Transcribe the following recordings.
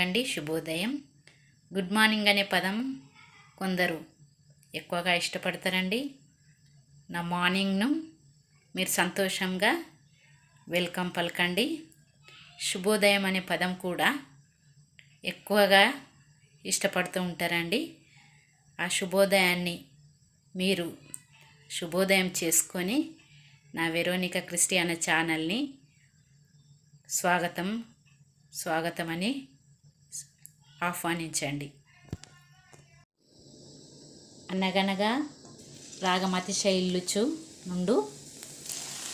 Morning అండి శుభోదయం. Good morning అనే పదం కొందరు ఎక్కువగా ఇష్టపడతారండి. నా మార్నింగ్ను మీరు సంతోషంగా వెల్కమ్ పలకండి. శుభోదయం అనే పదం కూడా ఎక్కువగా ఇష్టపడుతూ ఉంటారండి. ఆ శుభోదయాన్ని మీరు శుభోదయం చేసుకొని నా వెరోనిక క్రిస్టి అనే ఛానల్ని స్వాగతం స్వాగతమని ఆహ్వానించండి. అనగనగా రాగమతిశ ఇల్లుచు నుండు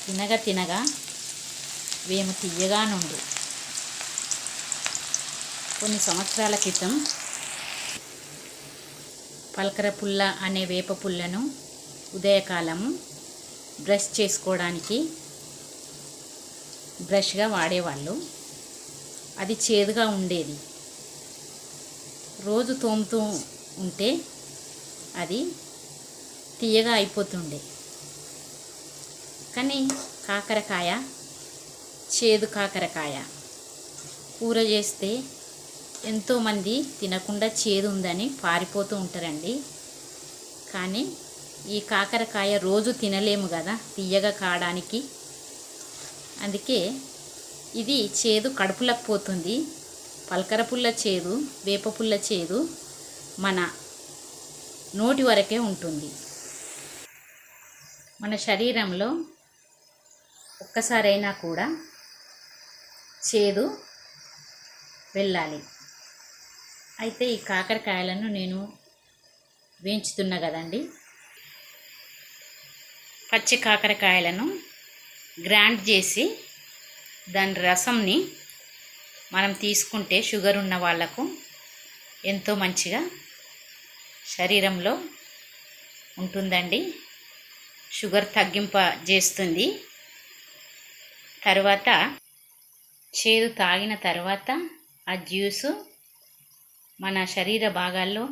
తినగా తినగా వేము తీయగా నుండు. కొన్ని సంవత్సరాల క్రితం పల్కర పుల్ల అనే వేప పుల్లను ఉదయకాలము బ్రష్ చేసుకోవడానికి బ్రష్గా వాడేవాళ్ళు. అది చేదుగా ఉండేది. రోజు తోముతూ ఉంటే అది తీయగా అయిపోతుండే. కానీ కాకరకాయ చేదు కాకరకాయ కూర చేస్తే ఎంతోమంది తినకుండా చేదు ఉందని పారిపోతూ ఉంటారండి. కానీ ఈ కాకరకాయ రోజు తినలేము కదా తీయగా కావడానికి. అందుకే ఇది చేదు కడుపులకు పోతుంది. పలకర పుల్ల చేదు వేప పుల్ల చేదు మన నోటి వరకే ఉంటుంది. మన శరీరంలో ఒక్కసారైనా కూడా చేదు వెళ్ళాలి. అయితే ఈ కాకరకాయలను నేను వేయించుతున్నా కదండి. పచ్చి కాకరకాయలను గ్రైండ్ చేసి దాని రసంని మనం తీసుకుంటే షుగర్ ఉన్న వాళ్ళకు ఎంతో మంచిగా శరీరంలో ఉంటుందండి. షుగర్ తగ్గింప చేస్తుంది. తర్వాత చేదు తాగిన తర్వాత ఆ జ్యూసు మన శరీర భాగాల్లో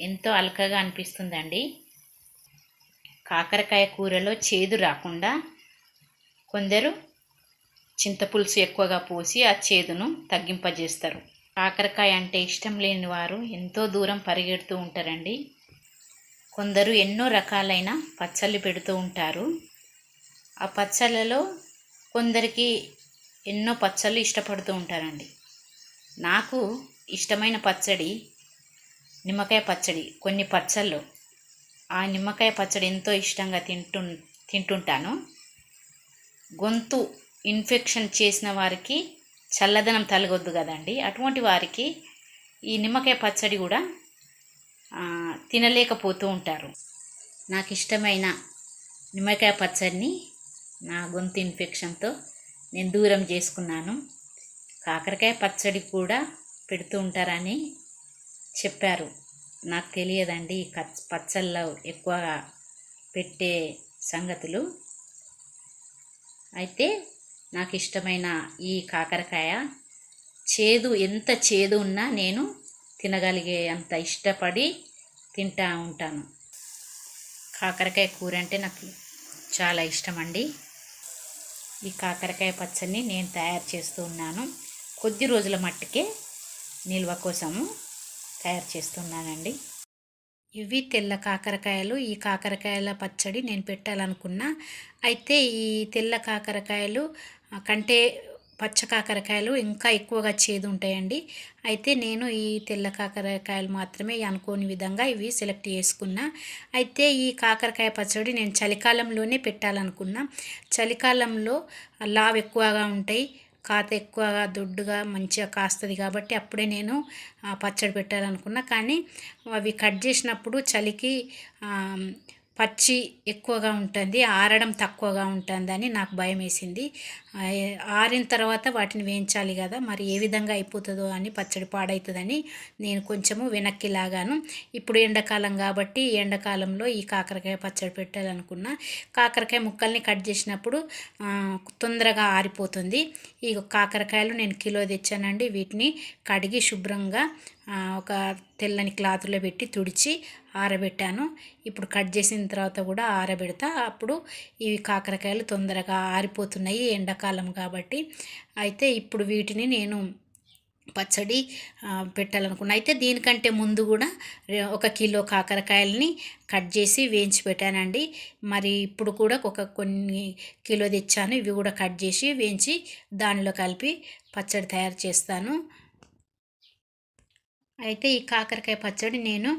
ఎంతో అలకగా అనిపిస్తుందండి. కాకరకాయ కూరలో చేదు రాకుండా కొందరు చింతపులుసు ఎక్కువగా పోసి ఆ చేదును తగ్గింపజేస్తారు. కాకరకాయ అంటే ఇష్టం లేని వారు ఎంతో దూరం పరిగెడుతూ ఉంటారండి. కొందరు ఎన్నో రకాలైన పచ్చళ్ళు పెడుతూ ఉంటారు. ఆ పచ్చళ్ళలో కొందరికి ఎన్నో పచ్చళ్ళు ఇష్టపడుతూ ఉంటారండి. నాకు ఇష్టమైన పచ్చడి నిమ్మకాయ పచ్చడి కొన్ని పచ్చళ్ళు. ఆ నిమ్మకాయ పచ్చడి ఎంతో ఇష్టంగా తింటు తింటుంటాను. గొంతు ఇన్ఫెక్షన్ చేసిన వారికి చల్లదనం తలగొద్దు కదండి. అటువంటి వారికి ఈ నిమ్మకాయ పచ్చడి కూడా తినలేకపోతూ ఉంటారు. నాకు ఇష్టమైన నిమ్మకాయ పచ్చడిని నా గొంతు ఇన్ఫెక్షన్తో నేను దూరం చేసుకున్నాను. కాకరకాయ పచ్చడి కూడా పెడుతూ ఉంటారని చెప్పారు. నాకు తెలియదండి పచ్చళ్ళలో ఎక్కువగా పెట్టే సంగతులు. అయితే నాకు ఇష్టమైన ఈ కాకరకాయ చేదు ఎంత చేదు ఉన్నా నేను తినగలిగే అంత ఇష్టపడి తింటా ఉంటాను. కాకరకాయ కూర అంటే నాకు చాలా ఇష్టం అండి ఈ కాకరకాయ పచ్చడిని నేను తయారు చేస్తూ ఉన్నాను. కొద్ది రోజుల మట్టుకే నిల్వ కోసము తయారు చేస్తున్నానండి. ఇవి తెల్ల కాకరకాయలు. ఈ కాకరకాయల పచ్చడి నేను పెట్టాలనుకున్నా. అయితే ఈ తెల్ల కాకరకాయలు కంటే పచ్చ కాకరకాయలు ఇంకా ఎక్కువగా చేదు ఉంటాయండి. అయితే నేను ఈ తెల్ల కాకరకాయలు మాత్రమే అనుకోని విధంగా ఇవి సెలెక్ట్ చేసుకున్నా. అయితే ఈ కాకరకాయ పచ్చడి నేను చలికాలంలోనే పెట్టాలనుకున్నా. చలికాలంలో లావ్ ఎక్కువగా ఉంటాయి. కాత ఎక్కువగా దొడ్డుగా మంచిగా కాస్తుంది కాబట్టి అప్పుడే నేను పచ్చడి పెట్టాలనుకున్నా. కానీ అవి కట్ చేసినప్పుడు చలికి పచ్చి ఎక్కువగా ఉంటుంది ఆరడం తక్కువగా ఉంటుందని నాకు భయం వేసింది ఆరిన తర్వాత వాటిని వేయించాలి కదా మరి ఏ విధంగా అయిపోతుందో అని పచ్చడి పాడవుతుందని నేను కొంచెము వెనక్కి లాగాను. ఇప్పుడు ఎండాకాలం కాబట్టి ఎండాకాలంలో ఈ కాకరకాయ పచ్చడి పెట్టాలనుకున్నా కాకరకాయ ముక్కల్ని కట్ చేసినప్పుడు తొందరగా ఆరిపోతుంది. ఈ కాకరకాయలు నేను కిలో తెచ్చానండి వీటిని కడిగి శుభ్రంగా ఒక తెల్లని క్లాత్లో పెట్టి తుడిచి ఆరబెట్టాను. ఇప్పుడు కట్ చేసిన తర్వాత కూడా ఆరబెడతా. అప్పుడు ఇవి కాకరకాయలు తొందరగా ఆరిపోతున్నాయి ఎండాకాలం కాబట్టి. అయితే ఇప్పుడు వీటిని నేను పచ్చడి పెట్టాలనుకున్నా. అయితే దీనికంటే ముందు కూడా ఒక కిలో కాకరకాయలని కట్ చేసి వేయించి పెట్టానండి. మరి ఇప్పుడు కూడా ఒక కొన్ని కిలో తెచ్చాను. ఇవి కూడా కట్ చేసి వేయించి దానిలో కలిపి పచ్చడి తయారు చేస్తాను. అయితే ఈ కాకరకాయ పచ్చడి నేను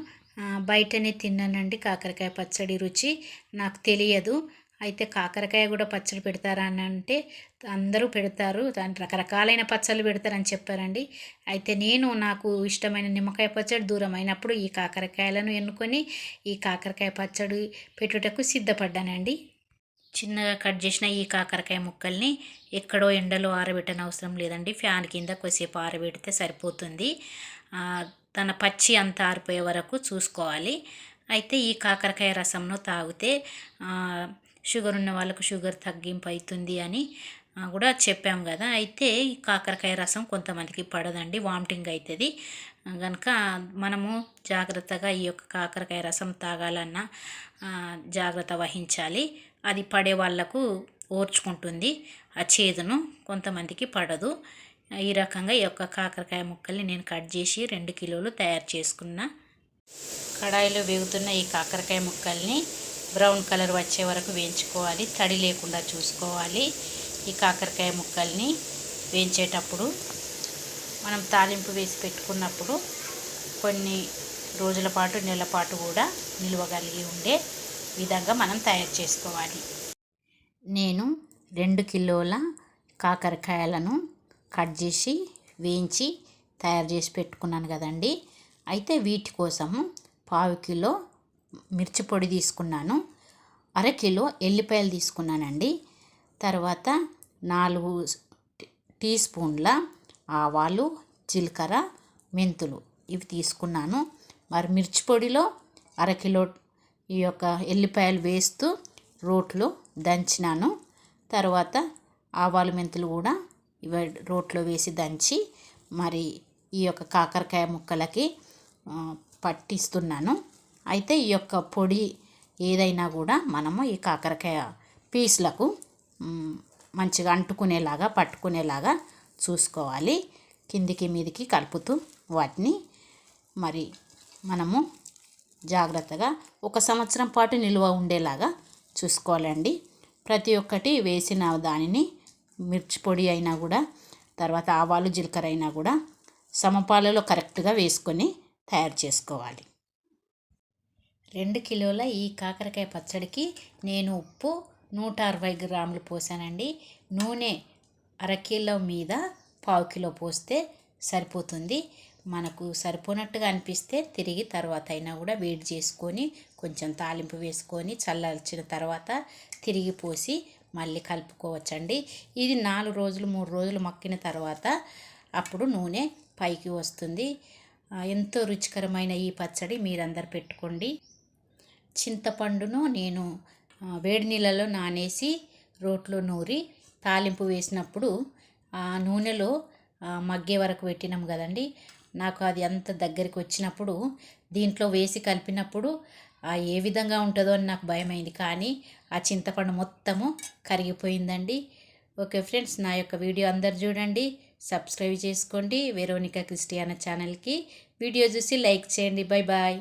బయటనే తిన్నానండి కాకరకాయ పచ్చడి రుచి. నాకు తెలియదు. అయితే కాకరకాయ కూడా పచ్చడి పెడతారా అని అంటే అందరూ పెడతారు. దాని రకరకాలైన పచ్చళ్ళు పెడతారని చెప్పారండి. అయితే నేను నాకు ఇష్టమైన నిమ్మకాయ పచ్చడి దూరం అయినప్పుడు ఈ కాకరకాయలను ఎన్నుకొని ఈ కాకరకాయ పచ్చడి పెట్టుటకు సిద్ధపడ్డానండి. చిన్నగా కట్ చేసిన ఈ కాకరకాయ ముక్కల్ని ఎక్కడో ఎండలో ఆరబెట్టని అవసరం లేదండి. ఫ్యాన్ కింద కొద్దిసేపు ఆరబెడితే సరిపోతుంది. తన పచ్చి అంత ఆరిపోయే వరకు చూసుకోవాలి. అయితే ఈ కాకరకాయ రసంను తాగితే షుగర్ ఉన్న వాళ్ళకు షుగర్ తగ్గింపు అవుతుంది అని కూడా చెప్పాం కదా. అయితే ఈ కాకరకాయ రసం కొంతమందికి పడదండి వామిటింగ్ అవుతుంది. కనుక మనము జాగ్రత్తగా ఈ యొక్క కాకరకాయ రసం తాగాలన్నా జాగ్రత్త వహించాలి. అది పడే వాళ్ళకు ఓర్చుకుంటుంది. ఆ చేదును కొంతమందికి పడదు. ఈ రకంగా ఈ యొక్క కాకరకాయ ముక్కల్ని నేను కట్ చేసి రెండు కిలోలు తయారు చేసుకున్న. కడాయిలో వేగుతున్న ఈ కాకరకాయ ముక్కల్ని బ్రౌన్ కలర్ వచ్చే వరకు వేయించుకోవాలి. తడి లేకుండా చూసుకోవాలి. ఈ కాకరకాయ ముక్కల్ని వేయించేటప్పుడు మనం తాలింపు వేసి పెట్టుకున్నప్పుడు కొన్ని రోజుల పాటు నెల పాటు కూడా నిల్వగలిగి ఉండే విధంగా మనం తయారు చేసుకోవాలి. నేను రెండు కిలోల కాకరకాయలను కట్ చేసి వేయించి తయారు చేసి పెట్టుకున్నాను కదండి. అయితే వీటి కోసము పావు కిలో మిర్చి పొడి తీసుకున్నాను. అరకిలో ఎల్లిపాయలు తీసుకున్నానండి. తర్వాత నాలుగు టీ స్పూన్ల ఆవాలు జీలకర్ర మెంతులు ఇవి తీసుకున్నాను. మరి మిర్చి పొడిలో అరకిలో ఈ యొక్క ఎల్లిపాయలు వేస్తూ రోట్లో దంచినాను. తర్వాత ఆవాలు మెంతులు కూడా ఇవి రోట్లో వేసి దంచి మరి ఈ యొక్క కాకరకాయ ముక్కలకి పట్టిస్తున్నాను. అయితే ఈ యొక్క పొడి ఏదైనా కూడా మనము ఈ కాకరకాయ పీసులకు మంచిగా అంటుకునేలాగా పట్టుకునేలాగా చూసుకోవాలి. కిందికి మీదికి కలుపుతూ వాటిని మరి మనము జాగ్రత్తగా ఒక సంవత్సరం పాటు నిల్వ ఉండేలాగా చూసుకోవాలండి. ప్రతి ఒక్కటి వేసిన దానిని మిర్చి పొడి అయినా కూడా తర్వాత ఆవాలు జీలకర్ర అయినా కూడా సమపాలలో కరెక్ట్గా వేసుకొని తయారు చేసుకోవాలి. రెండు కిలోల ఈ కాకరకాయ పచ్చడికి నేను ఉప్పు నూట అరవై గ్రాములు పోసానండి. నూనె అరకిలో మీద పావు కిలో పోస్తే సరిపోతుంది. మనకు సరిపోనట్టుగా అనిపిస్తే తిరిగి తర్వాత అయినా కూడా వేడి చేసుకొని కొంచెం తాలింపు వేసుకొని చల్లార్చిన తర్వాత తిరిగి పోసి మళ్ళీ కలుపుకోవచ్చండి. ఇది నాలుగు రోజులు మూడు రోజులు మక్కిన తర్వాత అప్పుడు నూనె పైకి వస్తుంది. ఎంతో రుచికరమైన ఈ పచ్చడి మీరందరు పెట్టుకోండి. చింతపండును నేను వేడి నీళ్ళలో నానేసి రోట్లో నూరి తాలింపు వేసినప్పుడు ఆ నూనెలో మగ్గే వరకు పెట్టినాం కదండి. నాకు అది అంత దగ్గరికి వచ్చినప్పుడు దీంట్లో వేసి కలిపినప్పుడు ఏ విధంగా ఉంటుందో అని నాకు భయమైంది. కానీ ఆ చింతపండు మొత్తము కరిగిపోయిందండి. ఓకే ఫ్రెండ్స్ నా యొక్క వీడియో అందరు చూడండి. సబ్స్క్రైబ్ చేసుకోండి. వెరోనికా క్రిస్టియానా ఛానల్కి వీడియో చూసి లైక్ చేయండి. Bye bye.